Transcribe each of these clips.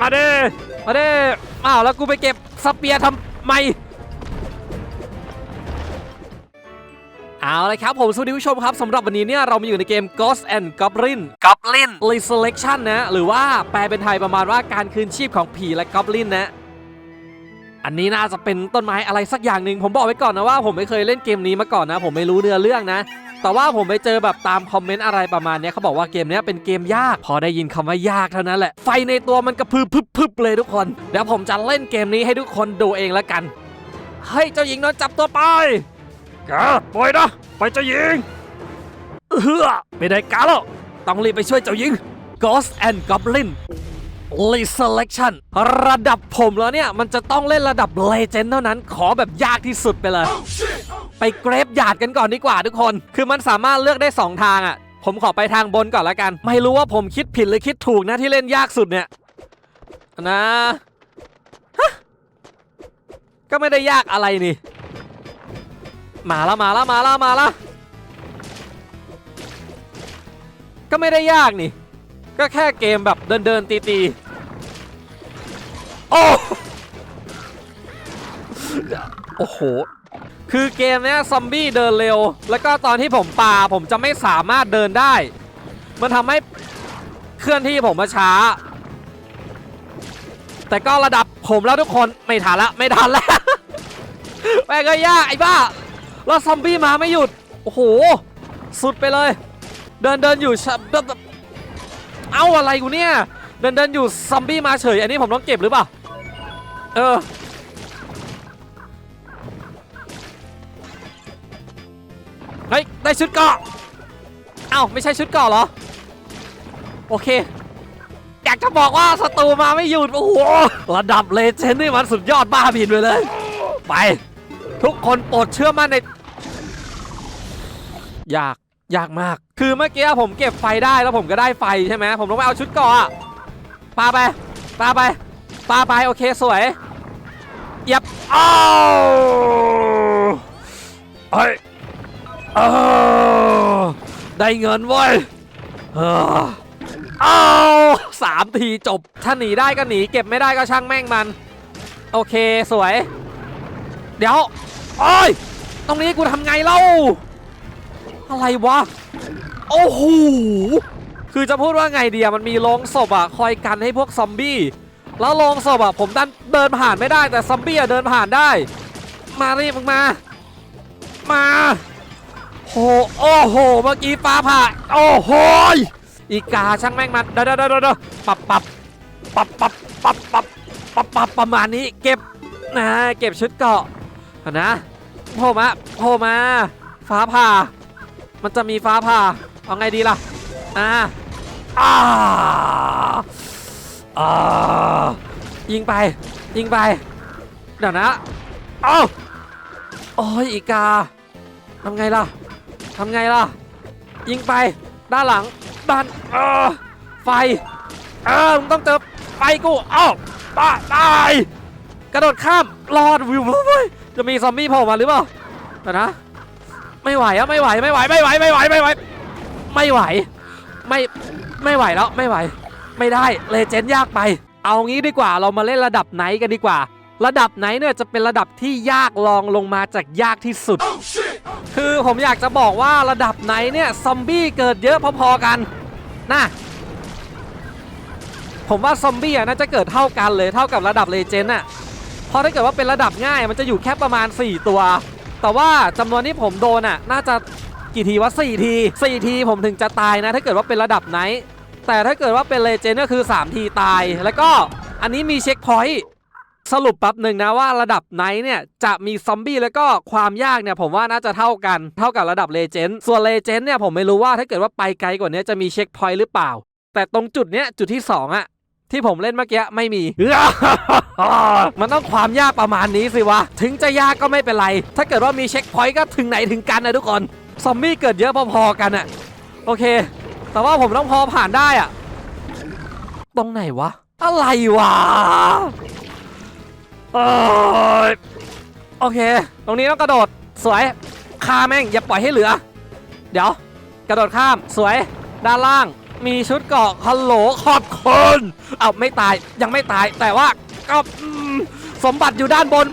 มาเด้มาเด้อ้าวแล้วกูไปเก็บสเปียร์ทำไมเอาเลยครับผมสวัสดีผู้ชมครับสำหรับวันนี้เนี่ยเรามาอยู่ในเกม Ghost and Goblin Goblin Resurrection นะ หรือว่าแปลเป็นไทยประมาณว่าการคืนชีพของผีและ Goblin นะ อันนี้น่าจะเป็นต้นไม้อะไรสักอย่างหนึ่งผมบอกไว้ก่อนนะว่าผมไม่เคยเล่นเกมนี้มาก่อนนะ ผมไม่รู้เนื้อเรื่องนะ แต่ว่าผมไปเจอแบบตามคอมเมนต์อะไรประมาณเนี้ยเขาบอกว่าเกมเนี้ยเป็นเกมยาก พอได้ยินคำว่ายากเท่านั้นแหละ ไฟในตัวมันกระพือพึบพึบเลยทุกคน เดี๋ยวผมจะเล่นเกมนี้ให้ทุกคนดูเองแล้วกัน เฮ้ยเจ้าหญิงโดนจับตัวไปแกปล่อยนะไปเจะยิงเฮือไม่ได้การแล้วต้องรีบไปช่วยเจ้าหญิง Ghost and Goblin Resurrection ระดับผมแล้วเนี่ย มันจะต้องเล่นระดับ Legend เท่านั้นขอแบบยากที่สุดไปเลย ไปเกรฟหยาดกันก่อนดีกว่าทุกคน คือมันสามารถเลือกได้ 2 ทางอะ ผมขอไปทางบนก่อนละกัน ไม่รู้ว่าผมคิดผิดหรือคิดถูกนะที่เล่นยากสุดเนี่ยนะฮะก็ไม่ได้ยากอะไรนี่ มาละมาละมาละมาละก็ไม่ได้ยากนี่ ก็แค่เกมแบบเดินเดินตีตีๆ โอ้โอ้โห คือเกมเนี้ยซอมบี้เดินเร็ว แล้วก็ตอนที่ผมปาผมจะไม่สามารถเดินได้ มันทำให้เคลื่อนที่ผมมาช้า แต่ก็ระดับผมแล้วทุกคนไม่ทันละไม่ทันแล้วแม่งก็ยากไอ้บ้า แล้วซอมบี้มาไม่หยุด โอ้โห สุดไปเลย เดินเดินอยู่ชะแบเอ้าอะไรกูเนี่ย เดินเดินอยู่ซอมบี้มาเฉย อันนี้ผมต้องเก็บหรือเปล่า เออ เฮ้ย ได้ชุดเกาะ เอ้า ไม่ใช่ชุดเกาะเหรอ โอเค อยากจะบอกว่าศัตรูมาไม่หยุด โอ้โห ระดับเลเจนด์นี่มันสุดยอดบ้าบินไปเลย ไป ทุกคนโปรดเชื่อมั่นใน อยาก ยากมาก คือเมื่อกี้ผมเก็บไฟได้แล้วผมก็ได้ไฟใช่ไหม ผมต้องไปเอาชุดเกราะอะปาไปปาไป ปาไปโอเคสวยยับอ้าวเฮ้ยเออได้เงินเว้ยเอออ้าวสามทีจบ ถ้าหนีได้ก็หนีเก็บไม่ได้ก็ช่างแม่งมัน โอเคสวย เดี๋ยวโอ้ยตรงนี้กูทำไงเล่า อะไรวะ โอ้โห คือจะพูดว่าไงเดียมันมีโรงศพอะคอยกันให้พวกซอมบี้ แล้วโรงศพอะผมดันเดินผ่านไม่ได้แต่ซอมบี้อะเดินผ่านได้ มารีบมึงมา มาโหโอ้โห เมื่อกี้ฟ้าผ่าโอ้โหอีกาช่างแม่งมันเด้อเด้อเด้อเด้อปับปับปับปับปับปับปับปับประมาณนี้เก็บนะเก็บชุดเกาะนะโผล่มาโผล่มา ฟ้าผ่า มันจะมีฟ้าผ่า เอาไงดีล่ะ อ่าอ่า อ่ายิงไป ยิงไป เดี๋ยวนะ เอ้าโอ้ยอีกาทำไงล่ะทำไงล่ะ ยิงไป ด้านหลัง ด้านเออไฟ เออมึงต้องเจอไฟกู เอ้าตาตาย กระโดดข้าม รอดวิวเว้ยจะมีซอมบี้โผล่มาหรือเปล่าแต่นะ ไม่ไหวอะไม่ไหว ไม่ไหว ไม่ไหว ไม่ไหว ไม่ไหว ไม่ไหว ไม่ ไม่ไหวแล้ว ไม่ไหว ไม่ได้เลเจนด์ยากไป เอางี้ดีกว่าเรามาเล่นระดับไหนกันดีกว่า ระดับไหนเนี่ยจะเป็นระดับที่ยากรองลงมาจากยากที่สุด คือผมอยากจะบอกว่าระดับไหนเนี่ยซอมบี้เกิดเยอะพอๆกันนะผมว่าซอมบี้อะน่าจะเกิดเท่ากันเลยเท่ากับระดับเลเจนด์อะเพราะถ้าเกิดว่าเป็นระดับง่ายมันจะอยู่แค่ประมาณ 4 ตัว แต่ว่าจำนวนที่ผมโดนอะน่าจะกี่ทีวะ4ที4ทีผมถึงจะตายนะ ถ้าเกิดว่าเป็นระดับไหน แต่ถ้าเกิดว่าเป็นเลเจนด์ก็คือ 3 ทีตาย แล้วก็อันนี้มีเช็คพอยต์สรุปแป๊บหนึ่งนะว่าระดับไนท์เนี่ยจะมีซอมบี้แล้วก็ความยากเนี่ยผมว่าน่าจะเท่ากันเท่ากับระดับเลเจนด์ส่วนเลเจนด์เนี่ยผมไม่รู้ว่าถ้าเกิดว่าไปไกลกว่านี้จะมีเช็คพอยต์หรือเปล่า แต่ตรงจุดเนี้ยจุดที่สองอะที่ผมเล่นเมื่อกี้ไม่มี มันต้องความยากประมาณนี้สิวะ ถึงจะยากก็ไม่เป็นไร ถ้าเกิดว่ามีเช็คพอยต์ก็ถึงไหนถึงกันนะทุกคน ซอมบี้เกิดเยอะพอๆกันอะโอเค แต่ว่าผมต้องพอผ่านได้อะตรงไหนวะ อะไรวะโอเค ตรงนี้ต้องกระโดดสวยคาแม่งอย่าปล่อยให้เหลือ เดี๋ยว กระโดดข้ามสวยด้านล่างมีชุดเกาะฮัลโหลขอบคุณเอาไม่ตายยังไม่ตายแต่ว่าก็สมบัติอยู่ด้านบน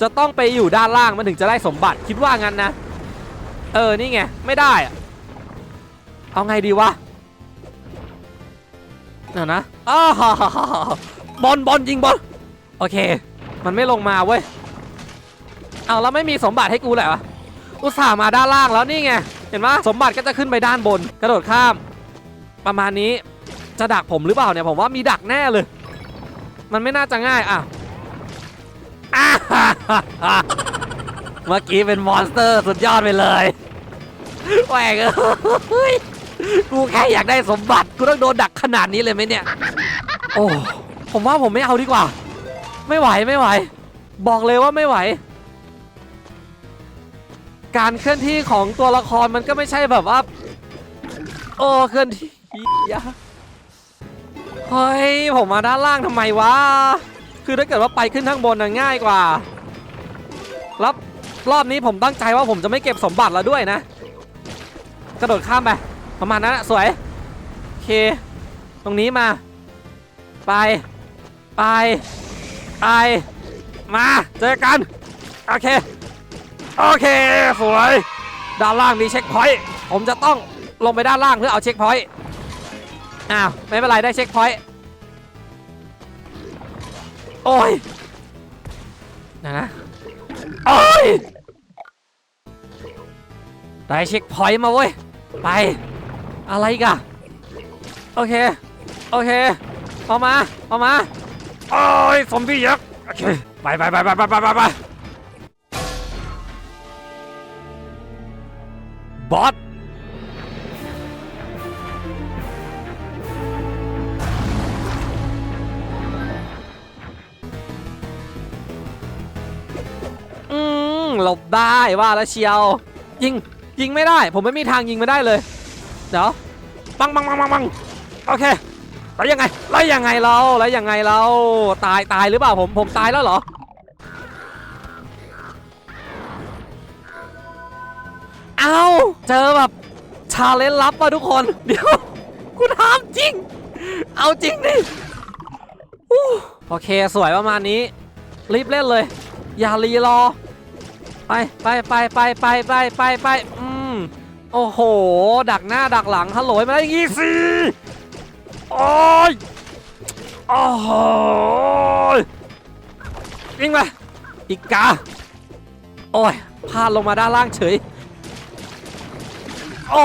จะต้องไปอยู่ด้านล่างมันถึงจะได้สมบัติคิดว่างั้นนะ เออนี่ไง ไม่ได้อะ เอาไงดีวะเดี๋ยวนะอ้าวบอลบอลยิงบอลโอเค มันไม่ลงมาเว้ยเอาแล้วไม่มีสมบัติให้กูแหละวะอุตส่าห์มาด้านล่างแล้วนี่ไงเห็นไหมสมบัติก็จะขึ้นไปด้านบน กระโดดข้าม ประมาณนี้จะดักผมหรือเปล่าเนี่ยผมว่ามีดักแน่เลย มันไม่น่าจะง่ายอะอ่าฮ่าฮ่าฮ่าเมื่อกี้เป็นมอนสเตอร์สุดยอดไปเลยแหวกเอ้ย กูแค่อยากได้สมบัติกูต้องโดนดักขนาดนี้เลยไหมเนี่ย โอ้ผมว่าผมไม่เอาดีกว่า ไม่ไหวไม่ไหว บอกเลยว่าไม่ไหว การเคลื่อนที่ของตัวละครมันก็ไม่ใช่แบบว่า โอ้เคลื่อนที่ยาเฮ้ยผมมาด้านล่างทำไมวะคือถ้าเกิดว่าไปขึ้นข้างบนน่ะง่ายกว่าแล้วรอบนี้ผมตั้งใจว่าผมจะไม่เก็บสมบัติแล้วด้วยนะ กระโดดข้ามไป ประมาณนั้นอะสวยโอเค ตรงนี้มา ไป ไป ไป มาเจอกัน โอเค โอเค สวย ด้านล่างมีเช็คพอยต์ผมจะต้องลงไปด้านล่างเพื่อเอาเช็คพอยต์อ้าว ไม่เป็นไร ได้เช็คพอยต์โอ้ยนะนะโอ้ยได้เช็คพอยต์มาเว้ย ไป อะไรกะโอเค โอเคออกมาออกมาโอ้ยสมบี้ยักโอเคไปไปไปไปไปไปไปบอสอืมหลบได้ว่าแล้วเชียว ยิงยิงไม่ได้ ผมไม่มีทางยิงไม่ได้เลย เดี๋ยวปังปังปังปังปังโอเคแล้วยังไงแล้วยังไงเราแล้วยังไงเราตายตายหรือเปล่าผมผมตายแล้วเหรอเอาเจอแบบชาเลนจ์ลับว่ะทุกคน เดี๋ยวกูถามจริง เอาจริงดิโอเคสวยประมาณนี้ รีบเล่นเลย อย่ารีรอ ไปไปไปไปไปไปไปไปอืม โอ้โห ดักหน้าดักหลังฮัลโหลมาได้อย่างงี้สิโอ้ยโอ้โหวิ่งไปอีกกาโอ้ยพาดลงมาด้านล่างเฉยโอ้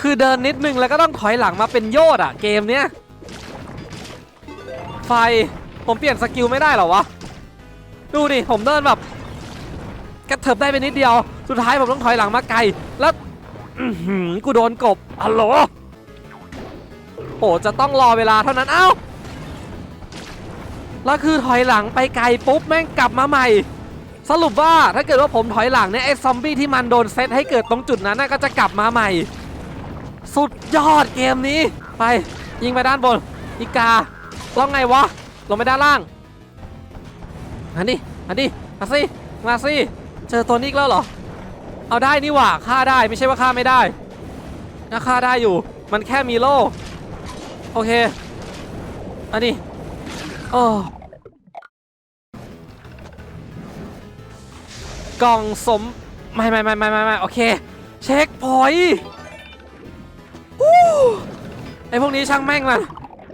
คือเดินนิดนึงแล้วก็ต้องถอยหลังมาเป็นโยดอะเกมเนี้ยไฟผมเปลี่ยนสกิลไม่ได้หรอวะ ดูดิ ผมเดินแบบ กระเถิบได้ไปนิดเดียว สุดท้ายผมต้องถอยหลังมาไกล แล้วกูโดนกบฮัลโหลโอ้จะต้องรอเวลาเท่านั้น เอ้า แล้วคือถอยหลังไปไกลปุ๊บแม่งกลับมาใหม่ สรุปว่าถ้าเกิดว่าผมถอยหลังเนี่ยไอ้ซอมบี้ที่มันโดนเซตให้เกิดตรงจุดนั้นน่ก็จะกลับมาใหม่ สุดยอดเกมนี้ ไปยิงไปด้านบนอีกาลองไงวะ ลงไปด้านล่างอันนี้อันนี้มาสิมาสิ จอตัวนี้อีกแล้วเหรอ เอาได้นี่หว่าฆ่าได้ไม่ใช่ว่าฆ่าไม่ได้นะฆ่าได้อยู่ มันแค่มีโล่โอเค อันนี้โอ้กล่องสม ไม่ไม่ไม่ไม่ไม่ไม่โอเค เช็คพอยต์ไอพวกนี้ช่างแม่งมัน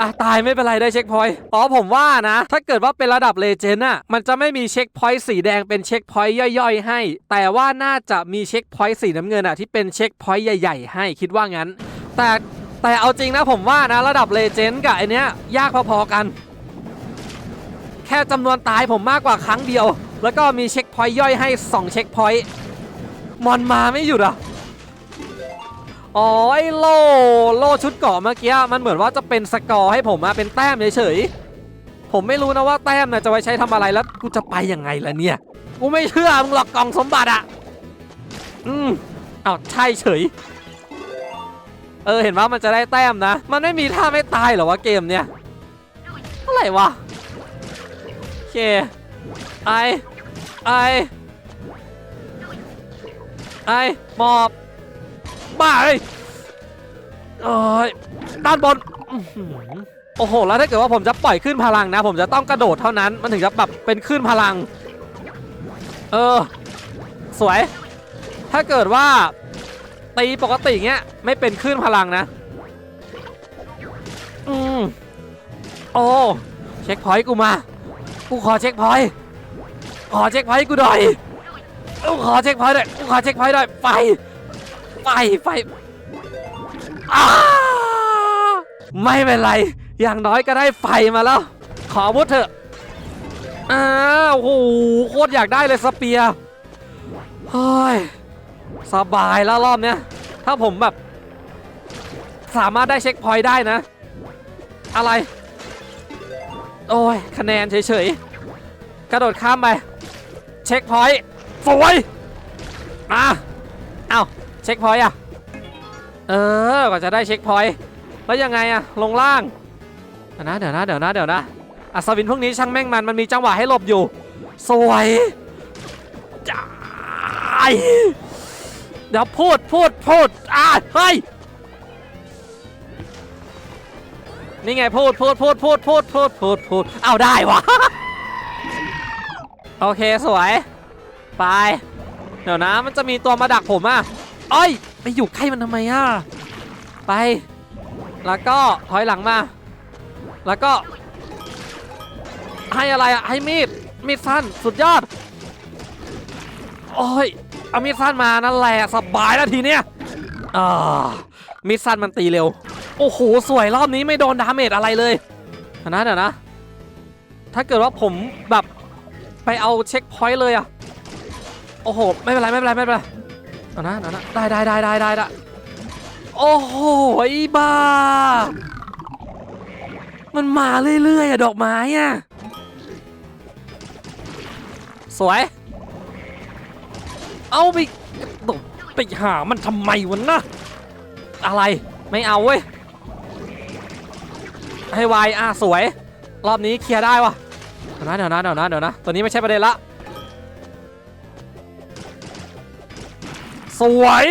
อะตายไม่เป็นไรได้เช็คพอยต์อ๋อผมว่านะ ถ้าเกิดว่าเป็นระดับเลเจนด์อะมันจะไม่มีเช็คพอยต์สีแดงเป็นเช็คพอยต์ย่อยๆ ให้ แต่ว่าน่าจะมีเช็คพอยต์สีน้ำเงินอะที่เป็นเช็คพอยต์ใหญ่ ๆ ให้คิดว่างั้น แต่แต่เอาจริงนะผมว่านะระดับเลเจนด์กับไอเนี้ยยากพอๆกัน แค่จำนวนตายผมมากกว่าครั้งเดียว แล้วก็มีเช็คพอยต์ย่อยให้ 2 เช็คพอยต์มอนมาไม่หยุดอะ อ๋อไอโลโลชุดเกาะเมื่อกี้มันเหมือนว่าจะเป็นสกอร์ให้ผมอะเป็นแต้มเฉยๆผมไม่รู้นะว่าแต้มน่ะจะไว้ใช้ทำอะไรแล้วกูจะไปยังไงล่ะเนี่ยกูไม่เชื่อมึงหรอกกล่องสมบัติอะอืมอ้าวใช่เฉย เออเห็นว่ามันจะได้แต้มนะ มันไม่มีท่าไม่ตายหรอวะเกมเนี้ยอะไรวะโอเคไอไอไอหมอบ บ้าเลยเอ้ยด้านบนอื้อหือโอ้โห แล้วถ้าเกิดว่าผมจะปล่อยขึ้นพลังนะ ผมจะต้องกระโดดเท่านั้น มันถึงจะแบบเป็นขึ้นพลัง เออ สวย ถ้าเกิดว่าตีปกติเงี้ยไม่เป็นขึ้นพลังนะ อืมโอ้เช็คพอยต์กูมา กูขอเช็คพอยต์ขอเช็คพอยต์กูหน่อยกูขอเช็คพอยต์หน่อยกูขอเช็คพอยต์หน่อยไฟ ไฟไฟอ้าไม่เป็นไร อย่างน้อยก็ได้ไฟมาแล้ว ขอวุธเถอะอ้าวโหโคตรอยากได้เลยสเปียร์เฮ้ยสบายแล้วรอบเนี้ย ถ้าผมแบบ สามารถได้เช็คพอยต์ได้นะ อะไร โอ้ย คะแนนเฉยๆ กระโดดข้ามไป เช็คพอยต์สวยอะเอ้า เช็คพอยต์อะ เออ กว่าจะได้เช็คพอยต์แล้วยังไงอะลงล่าง เดี๋ยวนะ เดี๋ยวนะ เดี๋ยวนะ เดี๋ยวนะ อัศวินพวกนี้ช่างแม่งมัน มันมีจังหวะให้หลบอยู่ สวยจ้าเดี๋ยวพูด พูด พูด อะเฮ้ย นี่ไงพูด พูด พูด พูด พูด พูด พูด พูด เอาได้วะ โอเค สวย ไป เดี๋ยวนะ มันจะมีตัวมาดักผมอะ เอ้ยไปอยู่ใกล้มันทำไมอะ ไป แล้วก็ถอยหลังมา แล้วก็ ให้อะไรอะ ให้มีด มีดสั้นสุดยอด โอ้ย เอามีดสั้นมานั่นแหละสบายแล้วทีเนี้ยอ่ามีดสั้นมันตีเร็ว โอ้โห สวยรอบนี้ไม่โดนดาเมจอะไรเลยนะเดี๋ยวนะ ถ้าเกิดว่าผมแบบไปเอาเช็คพอยต์เลยอะโอ้โห ไม่เป็นไร ไม่เป็นไร ไม่เป็นไร เดี๋ยวนะเดี๋ยวนะได้ได้ได้ได้ได้ได้โอ้โหไอ้บ้า มันมาเรื่อยๆอะดอกไม้อะสวย เอาไปตบไปหามันทำไมวะนะอะไรไม่เอาเว้ย ให้ไวอะสวย รอบนี้เคลียร์ได้วะเดี๋ยวนะเดี๋ยวนะเดี๋ยวนะเดี๋ยวนะ ตัวนี้ไม่ใช่ประเด็นละ สวย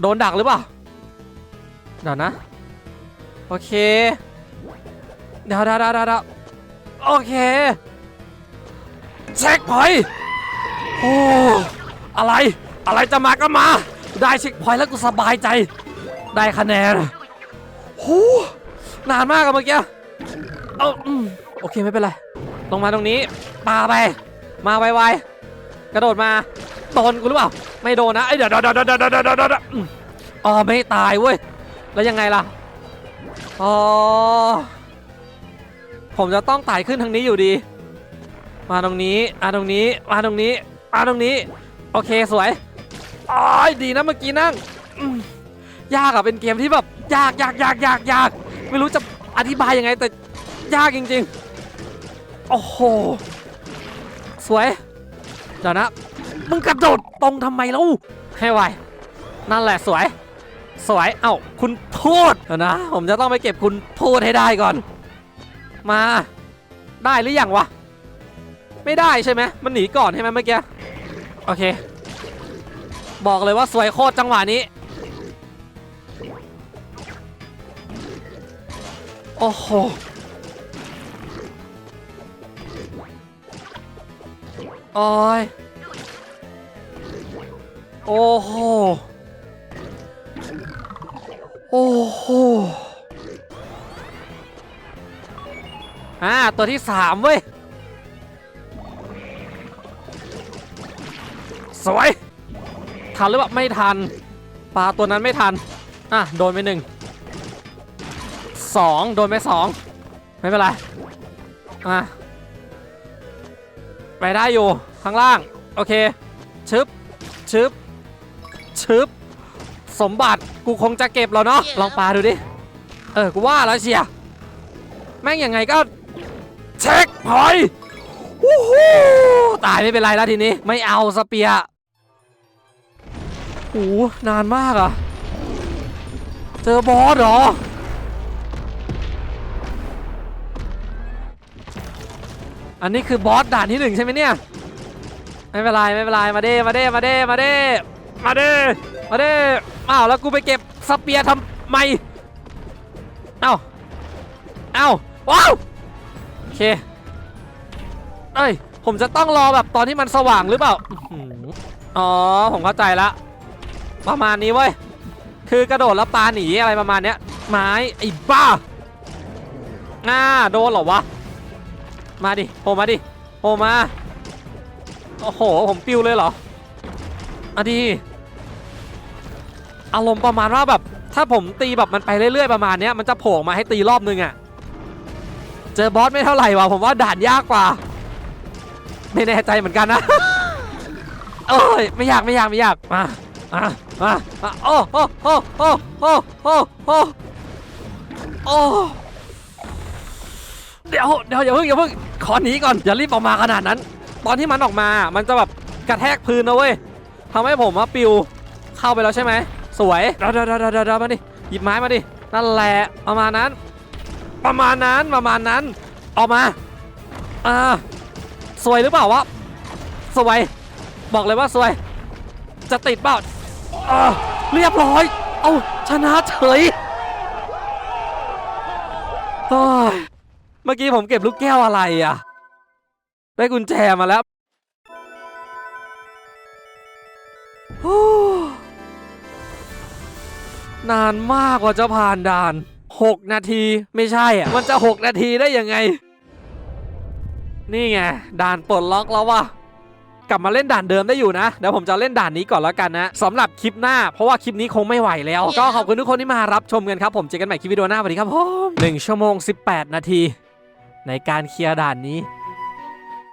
โดนดักหรือเปล่าเดี๋ยวนะ โอเคเดี๋ยวเดี๋ยวเดี๋ยวเดี๋ยวโอเคเช็คพอยโอ้อะไรอะไรจะมาก็มา ได้เช็คพอยแล้วกูสบายใจ ได้คะแนนโหนานมากอะเมื่อกี้เอาอืมโอเคไม่เป็นไรลงมาตรงนี้ปาไป มาไวๆกระโดดมา โดนกูหรือเปล่า ไม่โดนนะเอ้เดี๋ยวเดี๋ยวเดี๋ยวเดี๋ยวเดี๋ยวเดี๋ยวเด้ออ๋อไม่ตายเว้ย แล้วยังไงล่ะ อ๋อ ผมจะต้องไต่ขึ้นทางนี้อยู่ดี มาตรงนี้ มาตรงนี้ มาตรงนี้ มาตรงนี้ โอเคสวยอ๋อดีนะเมื่อกี้นั่งยากอะเป็นเกมที่แบบยากยากยากยากยากไม่รู้จะอธิบายยังไงแต่ยากจริง ๆ โอ้โห สวย เดี๋ยวนะ มึงกระโดดตรงทำไมเล่าให้ไวนั่นแหละสวย สวย เอ้าคุณพูดนะ ผมจะต้องไปเก็บคุณพูดให้ได้ก่อน มา ได้หรือยังวะ ไม่ได้ใช่ไหมมันหนีก่อนใช่ไหมเมื่อกี้ โอเค บอกเลยว่าสวยโคตรจังหวะนี้ โอ้โหโอ้ย อ้โห โอ้โหอ่าตัวที่สามเว้ย สวย ทันหรือเปล่าไม่ทัน ปลาตัวนั้นไม่ทัน อะ โดนไปหนึ่งสองโดนไปสองไม่เป็นไร อะ ไปได้อยู่ ข้างล่าง โอเค ชึบ ชึบ ชึบสมบัติกูคงจะเก็บแล้วเนาะลองปลาดูดิ เออ กูว่าแล้วเชียร์แม่งยังไงก็ เช็คพอยต์วู้ฮู้ตายไม่เป็นไรแล้วทีนี้ ไม่เอาสเปียร์โอ้โหนานมากอะเจอบอสเหรอ อันนี้คือบอสด่านที่หนึ่งใช่ไหมเนี่ย ไม่เป็นไร ไม่เป็นไร มาเด้มาเด้มาเด้มาเด้ มาเด้มาเด้อ้าวแล้วกูไปเก็บสเปียร์ทำไมเอ้าเอ้าว้าวโอเคเอ้ยผมจะต้องรอแบบตอนที่มันสว่างหรือเปล่าอ๋อผมเข้าใจละประมาณนี้เว้ยคือกระโดดแล้วปาหนีอะไรประมาณเนี้ยไม้ไอ้บ้าอ่าโดนเหรอวะมาดิโผล่มาดิโผล่มาโอ้โหผมปิวเลยเหรออะดี อารมณ์ประมาณว่าแบบ ถ้าผมตีแบบมันไปเรื่อยๆประมาณเนี้ยมันจะโผล่มาให้ตีรอบนึงอะเจอบอสไม่เท่าไหร่ว่ะผมว่าด่านยากกว่า ไม่แน่ใจเหมือนกันนะเอ้ยไม่อยากไม่อยากไม่อยากมามามามาโอ้โอ้โอ้โอ้โอ้โอ้โอ้โอ้เดี๋ยวเดี๋ยวอย่าเพิ่งอย่าเพิ่งขอหนีก่อนอย่ารีบออกมาขนาดนั้น ตอนที่มันออกมามันจะแบบกระแทกพื้นนะเว้ยทำให้ผมว่าปิวเข้าไปแล้วใช่ไหม สวยเดี๋ยวเดี๋ยวเดี๋ยวมาดิหยิบไม้มาดินั่นแหละประมาณนั้น ประมาณนั้นประมาณนั้น ออกมาอ่าสวยหรือเปล่าวะสวยบอกเลยว่าสวย จะติดเปล่าเรียบร้อย เอาชนะเฉยเมื่อกี้ผมเก็บลูกแก้วอะไรอะ ได้กุญแจมาแล้ว นานมากกว่าจะผ่านด่าน 6 นาทีไม่ใช่อะ มันจะ 6 นาทีได้ยังไง นี่ไง ด่านปลดล็อกแล้วว่ะกลับมาเล่นด่านเดิมได้อยู่นะเดี๋ยวผมจะเล่นด่านนี้ก่อนแล้วกันนะสำหรับคลิปหน้าเพราะว่าคลิปนี้คงไม่ไหวแล้ว ก็ขอบคุณทุกคนที่มารับชมกันครับผมเจอกันใหม่คลิปวิดีโอหน้าสวัสดีครับผม1ชั่วโมง 18 นาที ในการเคลียร์ด่านนี้